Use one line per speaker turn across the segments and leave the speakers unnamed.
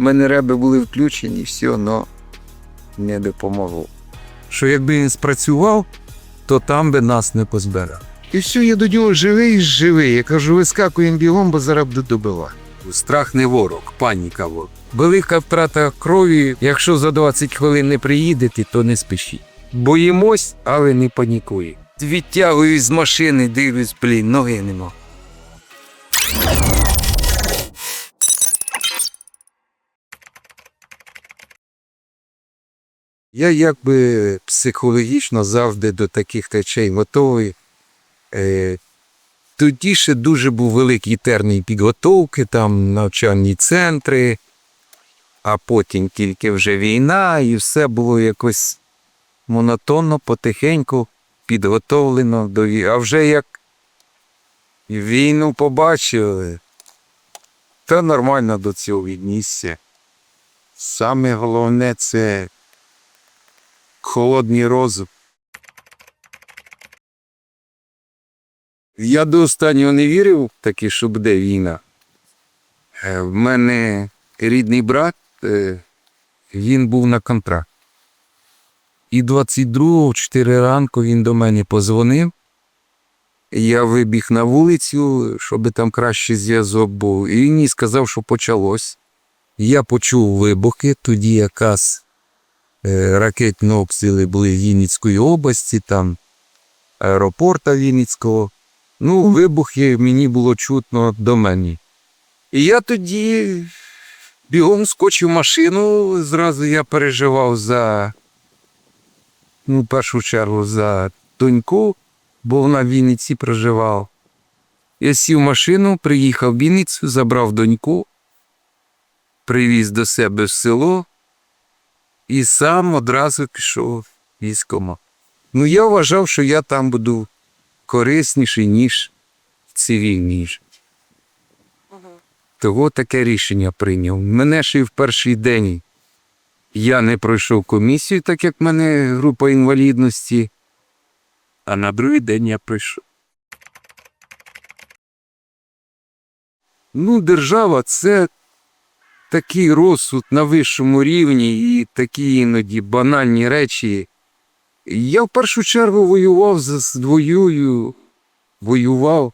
У мене реби були включені, все, але не допомогло. Що якби він спрацював, то там би нас не позбирав. І все, я до нього живий, живий. Я кажу, вискакуємо бігом, бо зараз буду добивати. Страх не ворог, паніка ворог. Велика втрата крові. Якщо за 20 хвилин не приїдете, то не спішіть. Боїмось, але не панікуємо. Відтягую з машини, дивлюсь, блін, ноги нема. Я якби психологічно завжди до таких речей готовий. Е, тоді ще дуже був великий термін підготовки, там навчальні центри, а потім тільки вже війна, і все було якось монотонно, потихеньку підготовлено до війни. А вже як війну побачили, то нормально до цього віднісся. Саме головне це холодний розум. Я до останнього не вірив таки, що буде війна. Е, В мене рідний брат, е, він був на контракт. І 22-го, 4 ранку він до мене позвонив. Я вибіг на вулицю, щоб там кращий зв'язок був. І мені сказав, що почалось. Я почув вибухи, тоді якраз е, ракетні обстріли були в Вінницької області, там аеропорта Вінницького. Ну, вибухи мені було чутно до мене. І я тоді бігом скочив в машину, зразу я переживав за, ну, в першу чергу, за доньку, бо вона в Вінниці проживала. Я сів в машину, приїхав в Вінницю, забрав доньку, привіз до себе в село і сам одразу пішов військома. Ну, я вважав, що я там буду корисніший, ніж в цивільній. Того таке рішення прийняв. Мене ще й в перший день я не пройшов комісію, так як в мене група інвалідності, а на другий день я пройшов. Ну, держава це такий розсуд на вищому рівні і такі іноді банальні речі. Я в першу чергу воював за свою, воював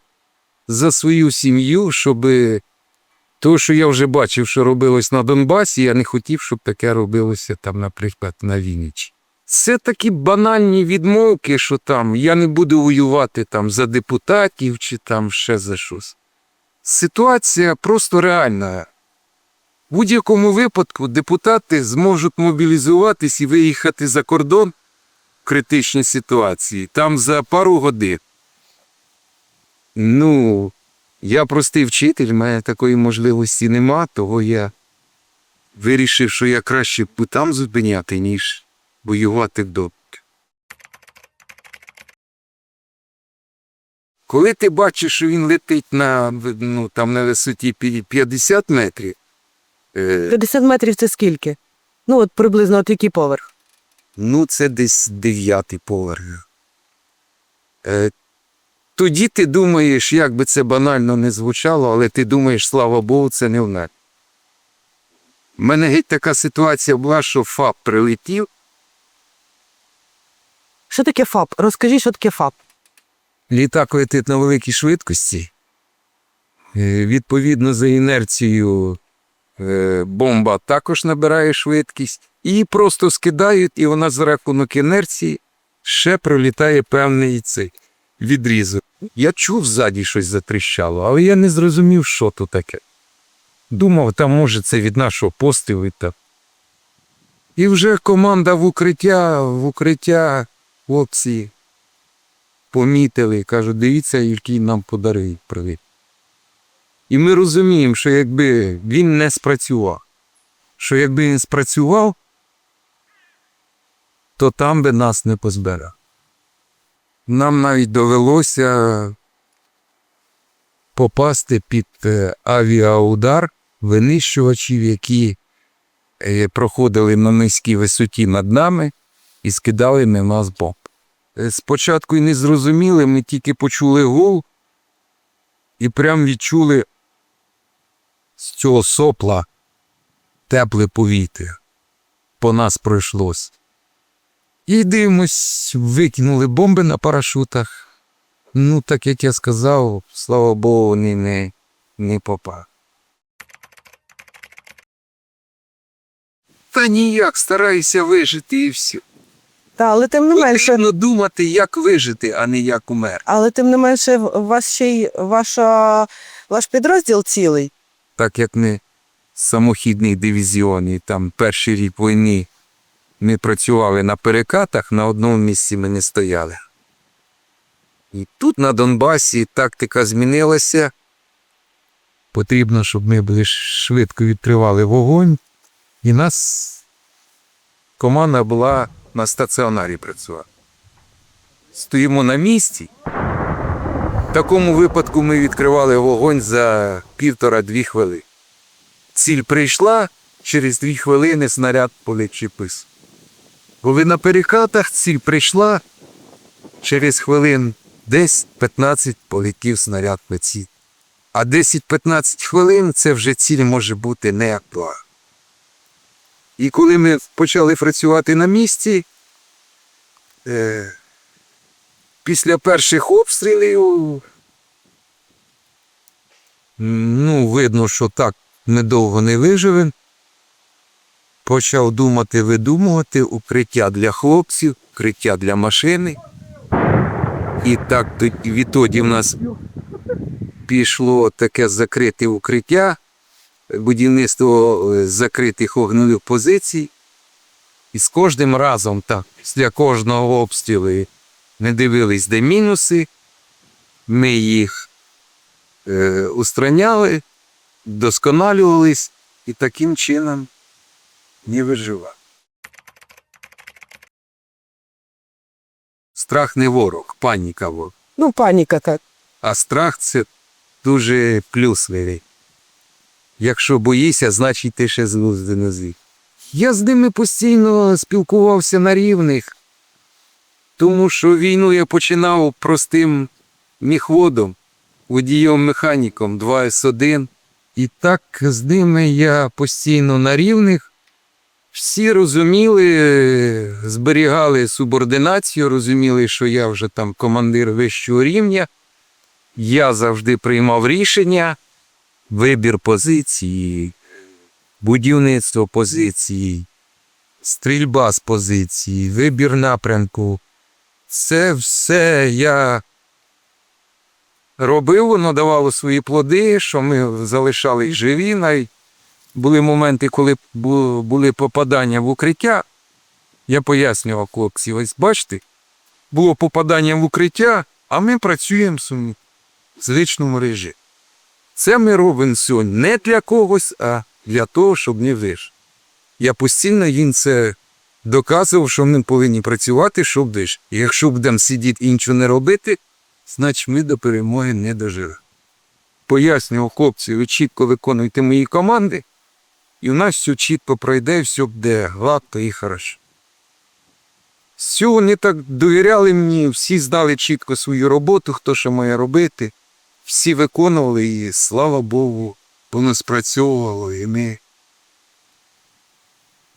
за свою сім'ю, щоб то, що я вже бачив, що робилось на Донбасі, я не хотів, щоб таке робилося там, наприклад, на Вінничі. Це такі банальні відмовки, що там я не буду воювати там за депутатів чи там ще за щось. Ситуація просто реальна. В будь-якому випадку депутати зможуть мобілізуватись і виїхати за кордон в критичній ситуації, там за пару годин. Ну, я простий вчитель, мене такої можливості нема, того я вирішив, що я краще б там зупиняти, ніж воювати вдома. Коли ти бачиш, що він летить на, ну, там, на висоті 50 метрів,
50 метрів це скільки? Ну, от приблизно от який поверх.
Ну, це десь дев'ятий поверх. Е, тоді ти думаєш, як би це банально не звучало, але ти думаєш, слава Богу, це не в мене. У мене геть така ситуація була, що ФАП прилетів,
Що таке ФАП? Розкажи, що таке ФАП.
літак летить на великій швидкості. Е, Відповідно, за інерцією е, бомба також набирає швидкість. Її просто скидають, і вона за рахунок інерції ще пролітає певний цей відрізок. Я чув ззаді щось затріщало, але я не зрозумів, що то таке. Думав, там може це від нашого пострілу. Та. І вже команда в укриття, в укриття хлопці помітили, кажуть, дивіться, який нам подарив привіт. І ми розуміємо, що якби він не спрацював, що якби він спрацював, то там би нас не позбирав. Нам навіть довелося попасти під е, авіаудар винищувачів, які е, проходили на низькій висоті над нами і скидали на нас бомб. Е, Спочатку й не зрозуміли, ми тільки почули гул і прям відчули з цього сопла тепле повітря. По нас пройшлось. І дивимось, викинули бомби на парашутах. Ну, так як я сказав, слава Богу, вони не, не попав. Та ніяк стараюся вижити і все.
Та, але тим не менше,
Потрібно думати, як вижити, а не як умер.
але тим не менше, у вас ще й ваша, ваш підрозділ цілий.
Так як ми самохідний дивізіон, і там перший рік війни ми працювали на перекатах, на одному місці ми не стояли. І тут на Донбасі тактика змінилася. Потрібно, щоб ми були швидко відкривали вогонь, і нас команда була на стаціонарі працювати. Стоїмо на місці. Такому випадку ми відкривали вогонь за півтора-дві хвилини. Ціль прийшла, через дві хвилини снаряд полетів пис. Коли на перекатах ціль прийшла, через хвилин 10-15 полетів снаряд по ціль. А 10-15 хвилин це вже ціль може бути не актуальна. І коли ми почали працювати на місці, е, після перших обстрілів Ну, видно, що так недовго не виживе. Почав думати, видумувати укриття для хлопців, укриття для машини. І так відтоді в нас пішло таке закрите укриття, будівництво е, закритих огневих позицій. І з кожним разом так, після кожного обстрілу ми дивились, де мінуси, ми їх е, устраняли, досконалювались і таким чином не виживав. Страх не ворог, паніка ворог.
Ну, паніка так.
А страх це дуже плюсливий. Якщо боїшся, значить ти ще з глузду не. Я з ними постійно спілкувався на рівних, тому що війну я починав простим міхводом, водієм-механіком 2С1. І так з ними я постійно на рівних. Всі розуміли, зберігали субординацію, розуміли, що я вже там командир вищого рівня. Я завжди приймав рішення, вибір позиції, будівництво позиції, стрільба з позиції, вибір напрямку. Це все я робив, воно давало свої плоди, що ми залишались живі. Були моменти, коли були попадання в укриття. Я пояснював хлопці, ось бачите, було попадання в укриття, а ми працюємо в звичному режимі. Це ми робимо сьогодні не для когось, а для того, щоб не вижити. Я постійно їм це доказував, що ми повинні працювати, щоб вижити. І якщо будемо сидіти і нічого не робити, значить ми до перемоги не доживемо. Пояснював хлопці, ви чітко виконуйте мої команди, і в нас все чітко пройде, все буде гладко і хорошо. Все, вони так довіряли мені, всі знали чітко свою роботу, хто що має робити. Всі виконували і, слава Богу, воно спрацьовувало, і ми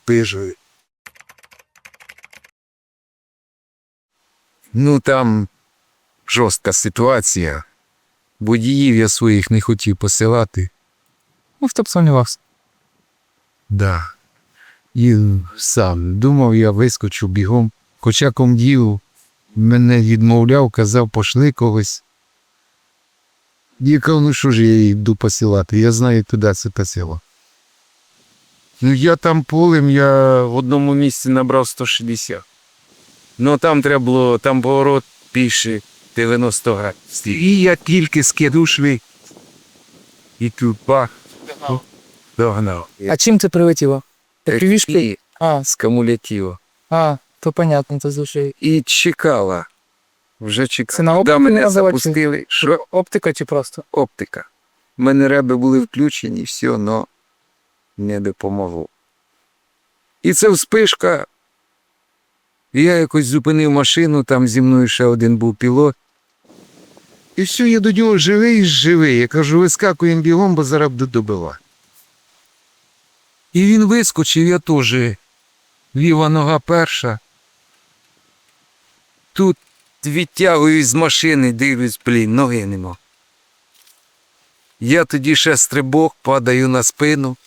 вижили. Ну там жорстка ситуація. Водіїв я своїх не хотів посилати.
Ну, хто б сумнівався.
Да. І сам думав, я вискочу бігом. Хоча комдів мене відмовляв, казав, пошли когось. Я кажу, ну що ж я її йду посилати, я знаю туди це та село. Ну я там полем, я в одному місці набрав 160. Ну там треба було, там поворот більше 90 градусів. І я тільки скидав шви. І тут бах, догнав.
А чим це прилетіло? Як півішки? А,
з кумулятива.
а, то понятно, то з душі.
І чекала. Вже чекала.
Це на оптику
мене
називати чи-
запустили. Що?
Оптика чи просто?
Оптика. У мене реби були включені, все, але не допомогло. І це вспишка. Я якось зупинив машину, там зі мною ще один був пілот. І все, я до нього живий, живий. Я кажу, вискакуємо бігом, бо зараз буду добивати. І він вискочив, я теж. Ліва нога перша. Тут відтягую з машини, дивлюсь, блін, ноги нема. Я тоді ще стрибок, падаю на спину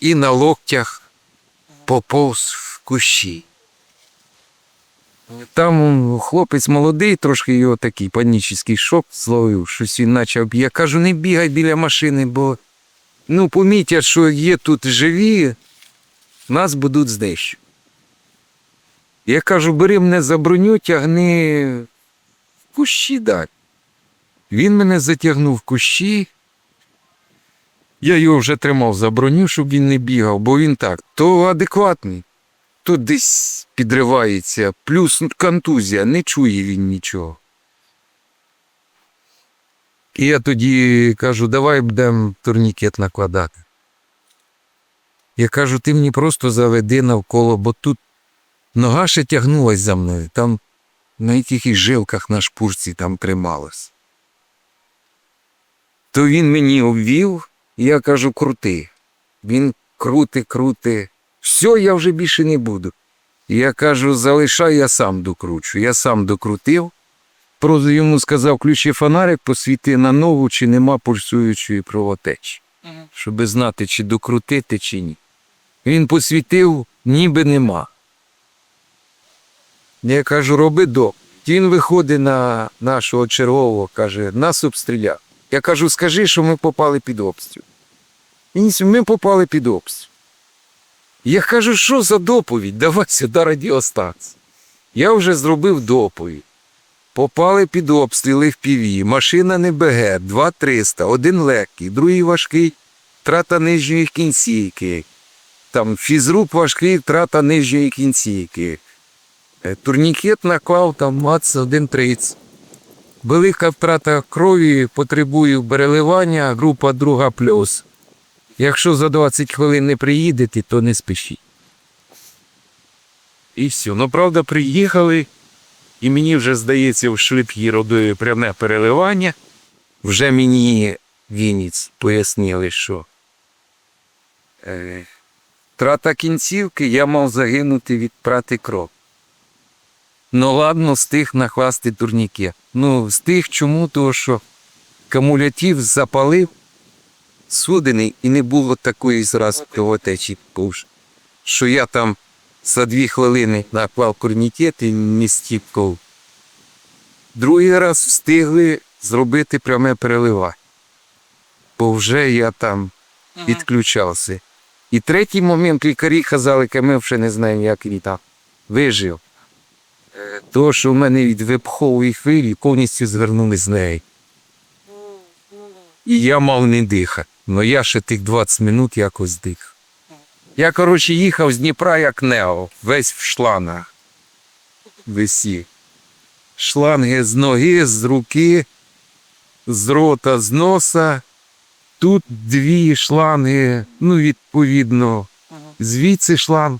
і на локтях поповз в кущі. Там хлопець молодий, трошки його такий панічний шок зловив, щось він почав. Я кажу, не бігай біля машини, бо ну, помітять, що є тут живі, нас будуть знищувати. Я кажу, бери мене за броню, тягни в кущі далі. Він мене затягнув в кущі. Я його вже тримав за броню, щоб він не бігав, бо він так, то адекватний, то десь підривається, плюс контузія, не чує він нічого. І я тоді кажу, давай будемо турнікет накладати. Я кажу, ти мені просто заведи навколо, бо тут нога ще тягнулась за мною, там на якихось жилках на шпурці там трималась. То він мені обвів, і я кажу, крути. Він крути, крути. Все, я вже більше не буду. Я кажу, залишай, я сам докручу. Я сам докрутив. Просто йому сказав, включи фонарик, посвіти на ногу, чи нема пульсуючої кровотечі, щоб знати, чи докрутити, чи ні. Він посвітив, ніби нема. Я кажу, роби до. Він виходить на нашого чергового, каже, нас обстріляв. Я кажу, скажи, що ми попали під обстріл. Він ми попали під обстріл. Я кажу, що за доповідь? Давай сюди радіостанцію. Я вже зробив доповідь. Попали під обстріли в піві. Машина не БГ, 2300, один легкий, другий важкий, трата нижньої кінцівки. Там фізрук важкий, трата нижньої кінцівки. Е, Турнікет наклав там мац 1.30. Велика втрата крові, потребую переливання, група друга плюс. Якщо за 20 хвилин не приїдете, то не спішіть. І все. Ну, правда, приїхали, і мені вже здається, в швидкій робили пряме переливання. Вже мені Вінниць пояснили, що е, трата кінцівки я мав загинути від прати кров. Ну ладно, встиг накласти турніки. Ну, встиг чому, того що камулятив запалив судений і не було такої зразу кровотечі, повж, що я там за дві хвилини наклав турнікет і не стіпкав. Другий раз встигли зробити пряме переливання. Бо вже я там підключався. І третій момент лікарі казали, що ми вже не знаємо, як він там вижив. Е, То, що в мене від випхової хвилі повністю звернули з неї. І я мав не дихати. Ну я ще тих 20 минут якось дихав. Я, коротше, їхав з Дніпра як Нео, весь в шлангах. Висів. Шланги з ноги, з руки, з рота, з носа. Тут дві шланги, ну, відповідно, звідси шланг.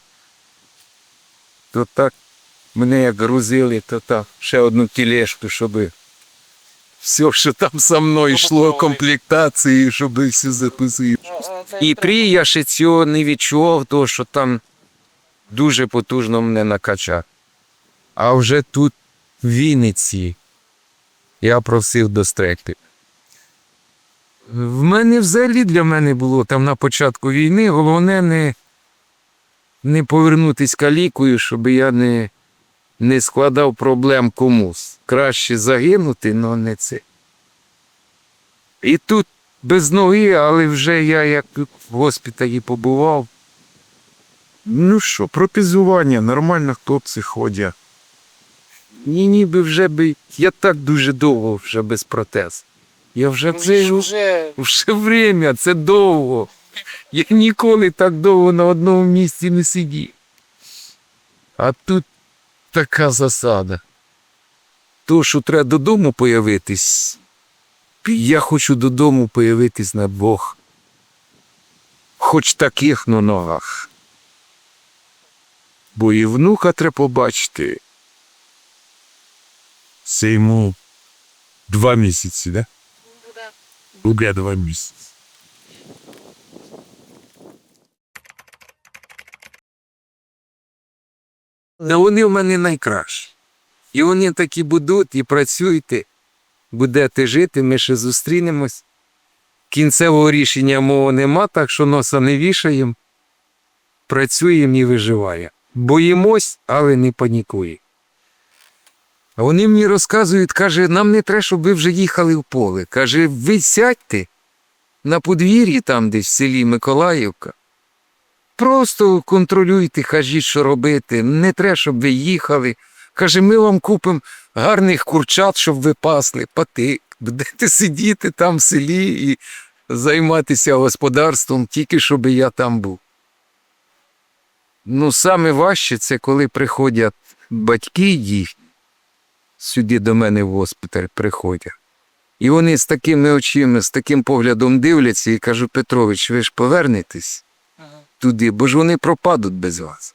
То так мене як грузили, то так, ще одну тілешку, щоб все, що там со мною йшло, комплектації, щоб все записати. І при я ще цього не відчував, того, що там дуже потужно мене накачав. А вже тут, в Вінниці, я просив достректи. В мене взагалі для мене було там на початку війни, головне не, не повернутися калікою, щоб я не, не складав проблем комусь. Краще загинути, але не це. І тут без ноги, але вже я як в госпіталі побував.
Ну що, протезування, нормально хлопці ходять.
Ні, ніби вже би. Я так дуже довго вже без протез. Я вже це вже... вже время, це довго. Я ніколи так довго на одному місці не сидів. А тут така засада. То, що треба додому появитись, я хочу додому появитись на двох. Хоч таких на ногах.
Бо і внука треба побачити. Це йому два місяці, да? Буде два місяці.
Та вони в мене найкращі. І вони такі будуть, і працюйте, будете жити, ми ще зустрінемось. Кінцевого рішення мого нема, так що носа не вішаємо. Працюємо і виживаємо. Боїмось, але не панікуємо. А вони мені розказують, каже, нам не треба, щоб ви вже їхали в поле. Каже, ви сядьте на подвір'ї там десь в селі Миколаївка. Просто контролюйте, кажіть, що робити. Не треба, щоб ви їхали. Каже, ми вам купимо гарних курчат, щоб ви пасли, патик. Будете сидіти там в селі і займатися господарством, тільки щоб я там був. Ну, саме важче це коли приходять батьки їхні, сюди до мене в госпіталь приходять. І вони з такими очима, з таким поглядом дивляться і кажу, Петрович, ви ж повернетесь туди, бо ж вони пропадуть без вас.